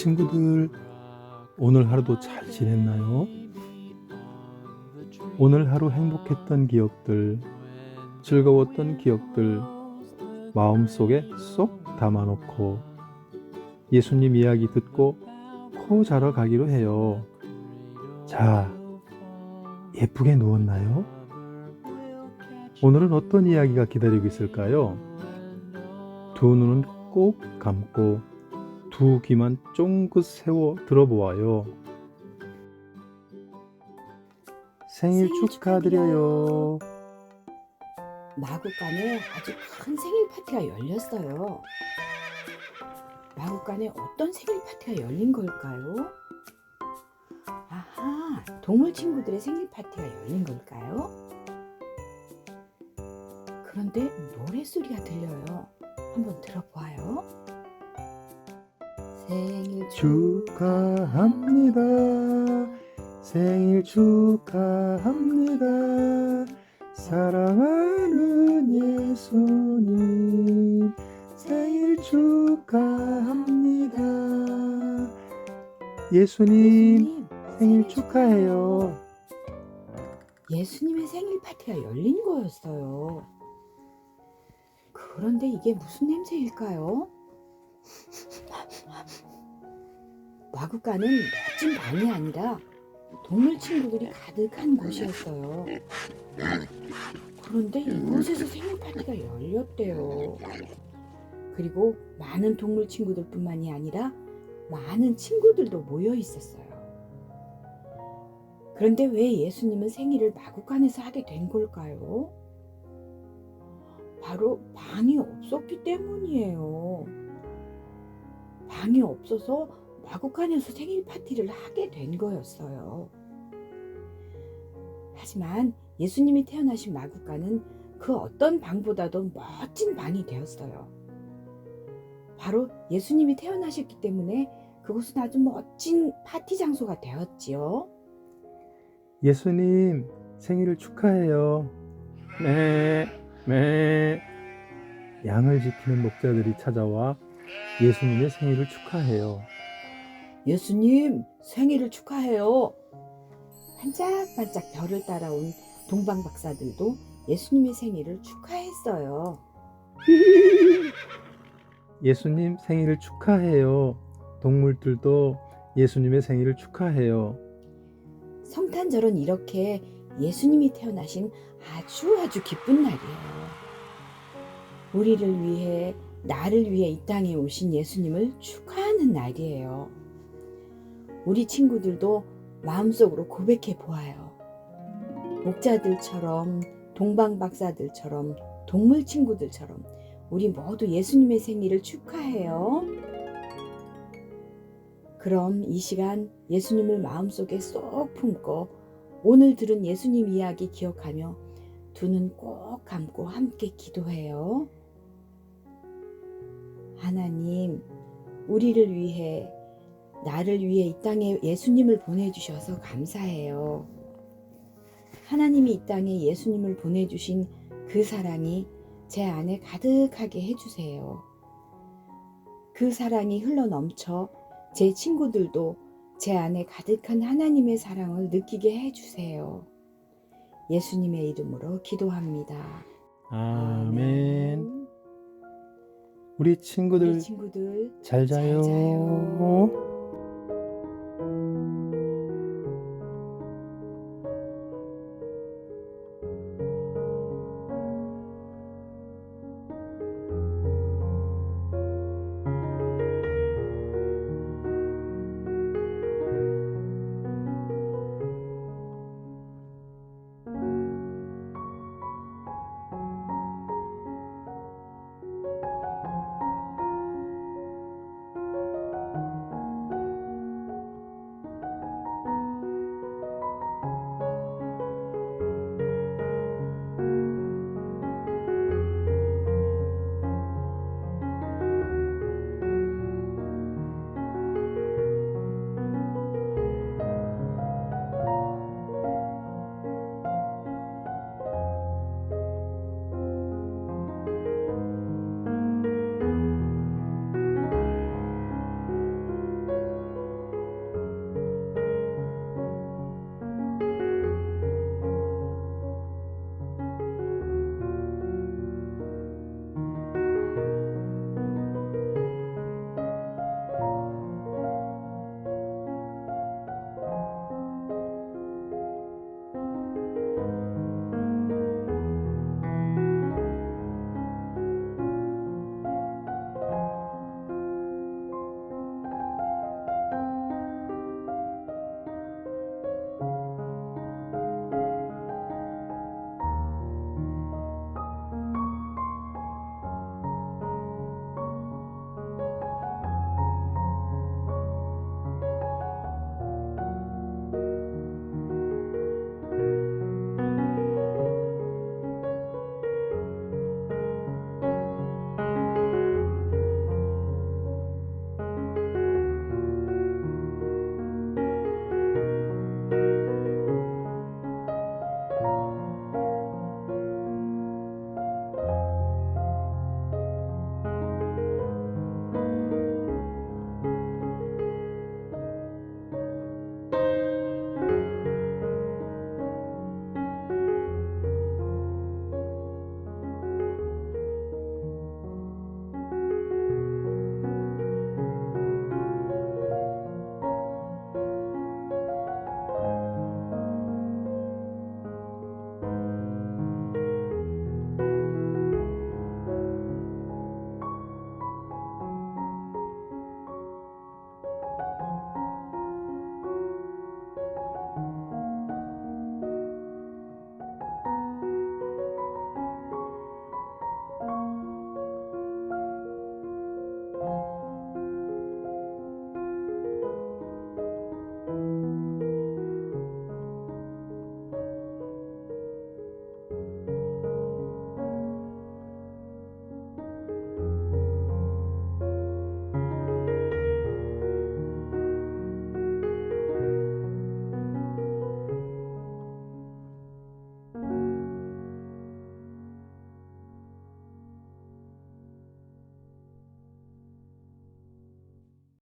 친구들, 오늘 하루도 잘 지냈나요? 오늘 하루 행복했던 기억들, 즐거웠던 기억들, 마음속에 쏙 담아놓고 예수님 이야기 듣고 코 자러 가기로 해요. 자, 예쁘게 누웠나요? 오늘은 어떤 이야기가 기다리고 있을까요? 두 눈은 꼭 감고 두 귀만 쫑긋 세워 들어보아요. 생일 생일 축하드려요. 마구간에 아주 큰 생일 파티가 열렸어요. 마구간에 어떤 생일 파티가 열린 걸까요? 아하, 동물 친구들의 생일 파티가 열린 걸까요? 그런데 노래소리가 들려요. 한번 들어봐요. 생일 축하합니다. 생일 축하합니다. 사랑하는 예수님 생일 축하합니다. 예수님 생일 축하해요. 예수님의 생일 파티가 열린 거였어요. 그런데 이게 무슨 냄새일까요? 마구간은 멋진 방이 아니라 동물 친구들이 가득한 곳이었어요. 그런데 이곳에서 생일 파티가 열렸대요. 그리고 많은 동물 친구들뿐만이 아니라 많은 친구들도 모여 있었어요. 그런데 왜 예수님은 생일을 마구간에서 하게 된 걸까요? 바로 방이 없었기 때문이에요. 방이 없어서 마구간에서 생일 파티를 하게 된 거였어요. 하지만 예수님이 태어나신 마구간은 그 어떤 방보다도 멋진 방이 되었어요. 바로 예수님이 태어나셨기 때문에 그곳은 아주 멋진 파티 장소가 되었지요. 예수님 생일을 축하해요. 네, 네. 양을 지키는 목자들이 찾아와 예수님의 생일을 축하해요. 예수님 생일을 축하해요. 반짝반짝 별을 따라온 동방 박사들도 예수님의 생일을 축하했어요. 예수님 생일을 축하해요. 동물들도 예수님의 생일을 축하해요. 성탄절은 이렇게 예수님이 태어나신 아주 아주 기쁜 날이에요. 우리를 위해 나를 위해 이 땅에 오신 예수님을 축하하는 날이에요. 우리 친구들도 마음속으로 고백해 보아요. 목자들처럼 동방 박사들처럼 동물 친구들처럼 우리 모두 예수님의 생일을 축하해요. 그럼 이 시간 예수님을 마음속에 쏙 품고 오늘 들은 예수님 이야기 기억하며 두 눈 꼭 감고 함께 기도해요. 하나님, 우리를 위해, 나를 위해 이 땅에 예수님을 보내주셔서 감사해요. 하나님이 이 땅에 예수님을 보내주신 그 사랑이 제 안에 가득하게 해주세요. 그 사랑이 흘러 넘쳐 제 친구들도 제 안에 가득한 하나님의 사랑을 느끼게 해주세요. 예수님의 이름으로 기도합니다. 아멘. 우리 친구들 우리 친구들 잘 자요. 잘 자요.